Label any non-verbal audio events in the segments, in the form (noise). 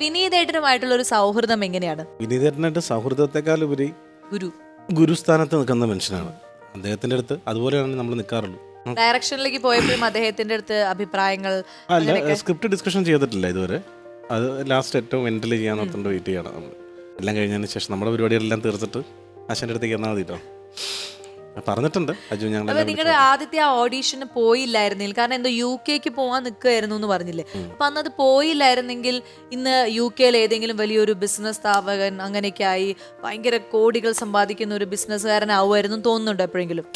വിനീതേട്ടനുമായിട്ടുള്ള ഒരു സൗഹൃദം എങ്ങനെയാണ്? വിനീതേട്ടനായിട്ട് സൗഹൃദത്തെക്കാൾ ഉപരി ഗുരു. ഗുരുസ്ഥാനത്ത് നിൽക്കുന്ന മനുഷ്യനാണ്. അദ്ദേഹത്തിന്റെ അടുത്ത് അതുപോലെയാണ് നമ്മൾ നിൽക്കാറുള്ളൂ. ഡയറക്ഷനിലേക്ക് പോയപ്പോഴും അദ്ദേഹത്തിന്റെ അടുത്ത് അഭിപ്രായങ്ങൾ അല്ല സ്ക്രിപ്റ്റ് ഡിസ്കഷൻ ചെയ്തിട്ടില്ല ഇതുവരെ. അത് ലാസ്റ്റ് ഏറ്റവും എൻഡിൽ ചെയ്യാൻ വെയിറ്റ് ചെയ്യണം നമ്മൾ. എല്ലാം കഴിഞ്ഞതിന് ശേഷം നമ്മുടെ പരിപാടികളെല്ലാം തീർത്തിട്ട് അച്ഛന്റെ അടുത്തേക്ക് എന്നാൽ മതി കേട്ടോ പറഞ്ഞിട്ടുണ്ട്. അജു ഞങ്ങൾ അപ്പൊ നിങ്ങളുടെ ആദ്യത്തെ ആ ഓഡീഷന് പോയില്ലായിരുന്നില്ല. കാരണം എന്തോ യു കെക്ക് പോവാൻ നിൽക്കുകയായിരുന്നു എന്ന് പറഞ്ഞില്ലേ? അപ്പൊ അന്ന് അത് പോയില്ലായിരുന്നെങ്കിൽ ഇന്ന് യു കെയിൽ ഏതെങ്കിലും വലിയൊരു ബിസിനസ് സ്ഥാപകൻ അങ്ങനെയൊക്കെ ആയി ഭയങ്കര കോടികൾ സമ്പാദിക്കുന്ന ഒരു ബിസിനസ്സുകാരനാവുമായിരുന്നു തോന്നുന്നുണ്ടോ എപ്പോഴെങ്കിലും?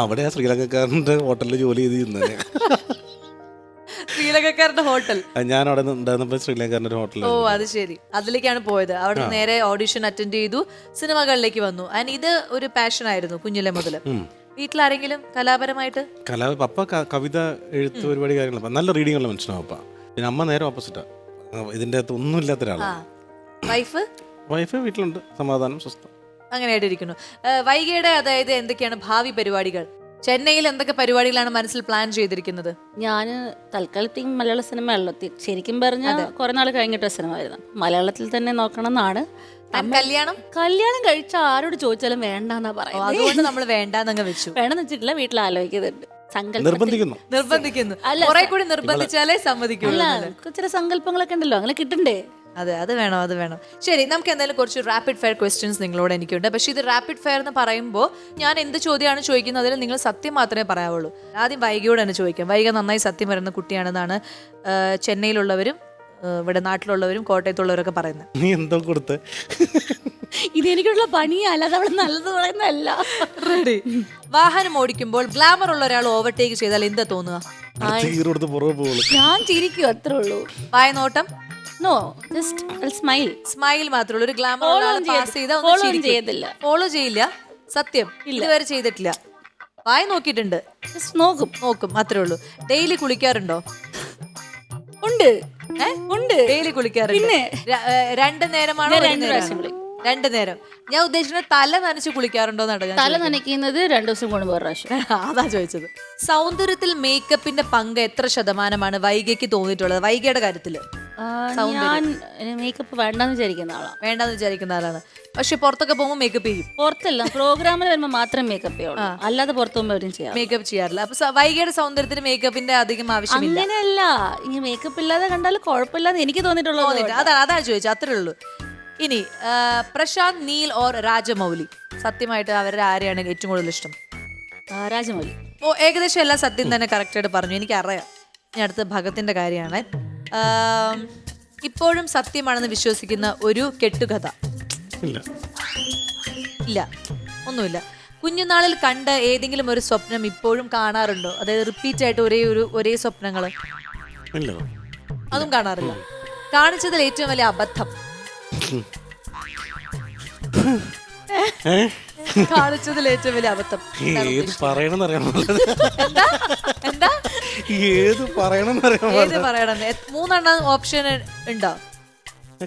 അവിടെ ശ്രീലങ്കക്കാരന്റെ ഹോട്ടലിൽ ജോലി ചെയ്തിരുന്നത് (laughs) ശ്രീലങ്കക്കാരുടെ ഹോട്ടൽ. ഞാൻ അവിടെ ഉണ്ടായിരുന്നപ്പോൾ ശ്രീലങ്കക്കാരന്റെ ഒരു ഹോട്ടലിൽ ഓ അത് ശരി. അതിലേക്കാണ് പോയത്. അവിടെ നേരെ ഓഡിഷൻ അറ്റൻഡ് ചെയ്തു. സിനിമകളിലേക്ക് വന്നു. ആൻഡ് ഇത് ഒരു പാഷൻ ആയിരുന്നു കുഞ്ഞിലെ മുതൽ വീട്ടിലാരെങ്കിലും കലാപരമായിട്ട്? കലാ പപ്പ കവിത എഴുത്ത് പരിപാടി കാര്യങ്ങൾ നല്ല റീഡിംഗ് ഉള്ള മനുഷ്യനാണ് പപ്പ. പിന്നെ അമ്മ നേരെ ഓപ്പോസിറ്റാ ഇതിന്റെ അകത്ത് ഒന്നും ഇല്ലാത്ത ഒരാളാണ് വൈഫ് വൈഫ് വീട്ടിലുണ്ട്. സമാധാനം സ്വസ്ഥം. അങ്ങനെയായിട്ടിരിക്കുന്നു. വൈകിയുടെ അതായത് എന്തൊക്കെയാണ് ഭാവി പരിപാടികൾ? ചെന്നൈയിൽ എന്തൊക്കെ പരിപാടികളാണ് മനസ്സിൽ പ്ലാൻ ചെയ്തിരിക്കുന്നത്? ഞാൻ തൽക്കാലത്തേക്ക് മലയാള സിനിമയല്ലോ തി- ശരിക്കും പറഞ്ഞാൽ കുറെ നാൾ കഴിഞ്ഞിട്ട് സിനിമ വരുന്നത് മലയാളത്തിൽ തന്നെ നോക്കണം എന്നാണ് കല്യാണം? കല്യാണം കഴിച്ച ആരോട് ചോദിച്ചാലും വേണ്ടെന്നാ പറയുന്നത് അതുകൊണ്ട് നമ്മൾ വേണ്ടെന്നങ്ങ് വെച്ചു. (laughs) വേണമെന്ന് വെച്ചിട്ടില്ല വീട്ടിൽ ആലോചിക്കുന്നുണ്ട്. നിർബന്ധിക്കുന്നു. നിർബന്ധിക്കുന്നു. അല്ല, കുറെ കൂടി നിർബന്ധിച്ചാലേ സമ്മതിക്കുള്ളൂ? ചില സങ്കല്പങ്ങളൊക്കെ ഉണ്ടല്ലോ അങ്ങനെ കിട്ടണ്ടേ? അതെ അത് വേണം അത് വേണം. ശരി നമുക്ക് എന്തായാലും കുറച്ച് റാപ്പിഡ് ഫയർ ക്വസ്റ്റ്യൻസ് നിങ്ങളോട് എനിക്കുണ്ട്. പക്ഷെ ഇത് റാപ്പിഡ് ഫയർ എന്ന് പറയുമ്പോൾ ഞാൻ എന്ത് ചോദ്യമാണ് ചോദിക്കുന്നത് അതിൽ നിങ്ങൾ സത്യം മാത്രമേ പറയാവുള്ളൂ. ആദ്യം വൈകിയോട് തന്നെ ചോദിക്കാം വൈക നന്നായി സത്യം വരുന്ന കുട്ടിയാണെന്നാണ് ചെന്നൈയിലുള്ളവരും ഇവിടെ നാട്ടിലുള്ളവരും കോട്ടയത്തുള്ളവരൊക്കെ പറയുന്നത്. നീ എന്തോ കൊടുത്ത്? ഇത് എനിക്കുള്ള പണിയല്ല നല്ലത് പറയുന്നതല്ല. റെഡി വാഹനം ഓടിക്കുമ്പോൾ ഗ്ലാമർ ഉള്ള ഒരാൾ ഓവർടേക്ക് ചെയ്താൽ എന്താ തോന്നുക? ഞാൻ ചിരിക്കും അത്രേ ഉള്ളൂ. വായ നോട്ടം നോ ജസ്റ്റ് സ്മൈൽ സ്മൈൽ മാത്രമേ ഉള്ളൂ. ഒരു ഗ്ലാമർ Follow ഒന്നും പാസ് ചെയ്യത്തില്ല. ചെയ്താൽ Follow ഒന്നും. ഫോളോ ചെയ്യില്ല. സത്യം. ഇതുവരെ ചെയ്തിട്ടില്ല. വായി നോക്കിയിട്ടുണ്ട്. ജസ്റ്റ് നോക്കും. നോക്കും. അത്രേ ഉള്ളൂ. ഡെയിലി കുളിക്കാറുണ്ടോ? ഉണ്ട്. ഏ? ഉണ്ട്. ഡെയിലി കുളിക്കാറുണ്ട് പിന്നെ? ര- ഏ, രണ്ട് നേരമാണോ ഞാൻ ഒരു രണ്ട് നേരമാണോ? പ്രാവശ്യം കുളിക്കും. രണ്ട് നേരം. ഞാൻ ഉദ്ദേശിക്കുന്നത് തല നനച്ച് കുളിക്കാറുണ്ടോ ഞാൻ തല നനയ്ക്കുന്നത് രണ്ടു ദിവസം കൊണ്ട് വേറെ പ്രാവശ്യം. (laughs) അതാ ചോദിച്ചത്. സൗന്ദര്യത്തിൽ മേക്കപ്പിന്റെ പങ്ക് എത്ര ശതമാനമാണ് വൈകയ്ക്ക് തോന്നിയിട്ടുള്ളത്? വൈകയുടെ കാര്യത്തിൽ. ഞാൻ മേക്കപ്പ് വേണ്ടെന്ന് വിചാരിക്കുന്ന ആളാണ് വേണ്ടെന്ന് വിചാരിക്കുന്ന ആളാണ്. പക്ഷെ പുറത്തൊക്കെ പോകുമ്പോൾ മേക്കപ്പ് ചെയ്യും. പുറത്തല്ല പ്രോഗ്രാമിൽ വരുമ്പോൾ മാത്രം മേക്കപ്പ് ചെയ്യുള്ളൂ അല്ലാതെ പുറത്തു പോകുമ്പോൾ അവരും ചെയ്യാം മേക്കപ്പ് ചെയ്യാറില്ല. അപ്പൊ വൈകിയുടെ സൗന്ദര്യത്തിന് മേക്കപ്പിന്റെ അധികം ആവശ്യമില്ല. അങ്ങനെയല്ല. ഇനി മേക്കപ്പ് ഇല്ലാതെ കണ്ടാൽ കുഴപ്പമില്ലാന്ന് എനിക്ക് തോന്നിയിട്ടുള്ളത് അതാ അതാ ചോദിച്ചത് അത്രേ ഉള്ളൂ. ഇനി പ്രശാന്ത് നീൽ ഓർ രാജമൗലി? സത്യമായിട്ട് അവരുടെ ആരെയാണ് ഏറ്റവും കൂടുതൽ ഇഷ്ടം? രാജമൗലി. ഓ ഏകദേശം എല്ലാം സത്യം തന്നെ കറക്റ്റായിട്ട് പറഞ്ഞു. എനിക്കറിയാം. ഞാൻ അടുത്ത ഭഗത്തിന്റെ കാര്യമാണ്. ഇപ്പോഴും സത്യമാണെന്ന് വിശ്വസിക്കുന്ന ഒരു കെട്ടുകഥ. ഇല്ല. ഇല്ല. ഒന്നുമില്ല. കുഞ്ഞുനാളിൽ കണ്ട ഏതെങ്കിലും ഒരു സ്വപ്നം ഇപ്പോഴും കാണാറുണ്ടോ? അതായത് റിപ്പീറ്റ് ആയിട്ട് ഒരേ ഒരു ഒരേ സ്വപ്നങ്ങൾ ഇല്ല. അതും കാണാറില്ല. കാണിച്ചതിൽ ഏറ്റവും വലിയ അബദ്ധം. ഏ? കാണിച്ചതിൽ ഏറ്റവും വലിയ അബദ്ധം. ഏത് പറയണമെന്ന് അറിയാൻ എന്താ? എന്താ? ഏത് പറയണമെന്ന് അറിയാൻ ഏത് പറയണം? എ- മൂന്നെണ്ണം ഓപ്ഷൻ ഉണ്ടോ?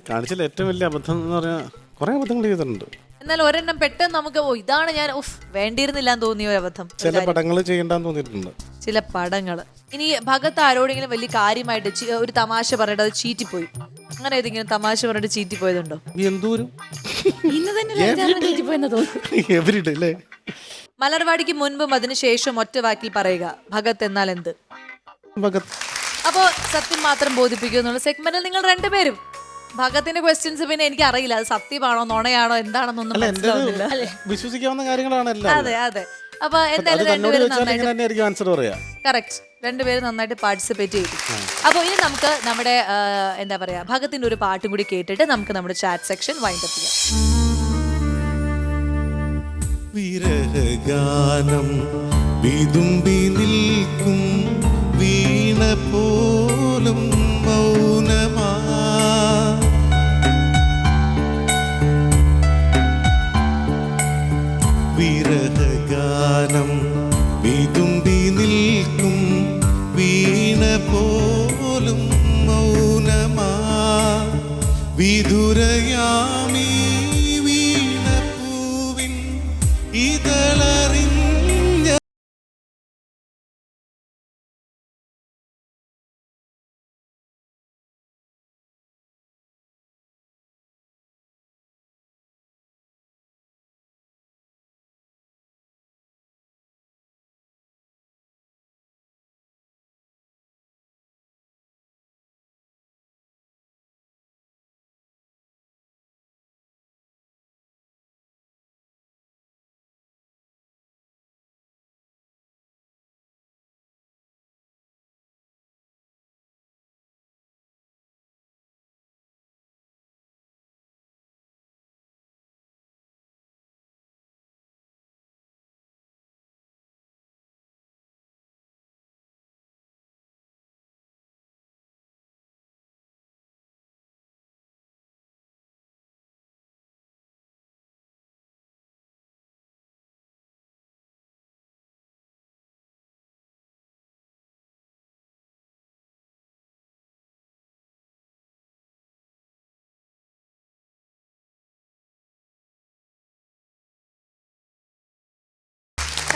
കാണിച്ചതിൽ ഏറ്റവും വലിയ അബദ്ധം എന്ന് പറഞ്ഞാൽ കുറെ അബദ്ധങ്ങൾ ചെയ്തിട്ടുണ്ട്. എന്നാൽ ഒരെണ്ണം പെട്ടെന്ന് നമുക്ക് ഓ ഇതാണ് ഞാൻ ഉഫ് വേണ്ടിയിരുന്നില്ല എന്ന് തോന്നിയ ഒരു അബദ്ധം. ചില. പടങ്ങൾ ചെയ്യണ്ടെന്ന് തോന്നിയിട്ടുണ്ട്. ചില പടങ്ങൾ. ഇനി ഭഗത്ത് ആരോടെങ്കിലും വലിയ കാര്യമായിട്ട് ചി- ഒരു തമാശ പറയേണ്ടത് അത് ചീറ്റിപ്പോയി. അങ്ങനെ ഏതെങ്കിലും തമാശ പറഞ്ഞിട്ട് ചീറ്റി പോയതുണ്ടോ? എന്തോരും? ഇന്ന് തന്നെ പോയെന്ന് തോന്നുന്നു. എവരിഡേ അല്ലേ? മലർവാടിക്ക് മുൻപും അതിനുശേഷം ഒറ്റ വാക്കിൽ പറയുക ഭഗത് എന്നാൽ എന്ത്? ഭഗത്. അപ്പോ സത്യം മാത്രം ബോധിപ്പിക്കുക എന്നുള്ള സെഗ്മെന്റിൽ നിങ്ങൾ രണ്ടുപേരും. ഭഗത്തിന്റെ ക്വസ്റ്റ്യൻസ് പിന്നെ എനിക്ക് അറിയില്ല അത് സത്യമാണോ നുണയാണോ എന്താണെന്നൊന്നും അല്ല മനസ്സിലാവുന്നില്ല. വിശ്വസിക്കാവുന്ന കാര്യങ്ങളാണ് എല്ലാം. അതെ അതെ. അപ്പൊ അത് എന്തായാലും തന്നോട് രണ്ടുപേരും ചോദിച്ചാൽ നന്നായിട്ട് ഇങ്ങനെ തന്നെയായിരിക്കും ആൻസർ പറയാ. കറക്റ്റ് രണ്ടുപേരും നന്നായിട്ട് പാർട്ടിസിപ്പേറ്റ് ചെയ്തു. അപ്പോൾ ഇനി നമുക്ക് നമ്മുടെ എന്താ പറയുക ഭാഗത്തിന്റെ ഒരു പാട്ടും കൂടി കേട്ടിട്ട് നമുക്ക് നമ്മുടെ ചാറ്റ് സെക്ഷൻ വൈൻഡപ്പ് ചെയ്യാം. വിരഹഗാനം വിതുമ്പി നിൽക്കും വീണ പോലും വിധുരയാമീ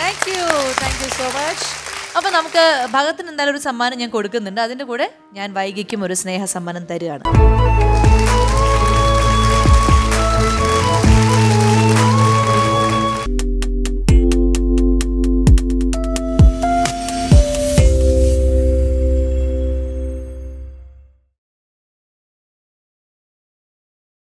thank you thank you so much അപ്പൊ നമുക്ക് ഭഗത്തിന് എന്തായാലും ഒരു സമ്മാനം ഞാൻ കൊടുക്കുന്നുണ്ട്. അതിന്റെ കൂടെ ഞാൻ വൈകിക്കും ഒരു സ്നേഹ സമ്മാനം തരികയാണ്.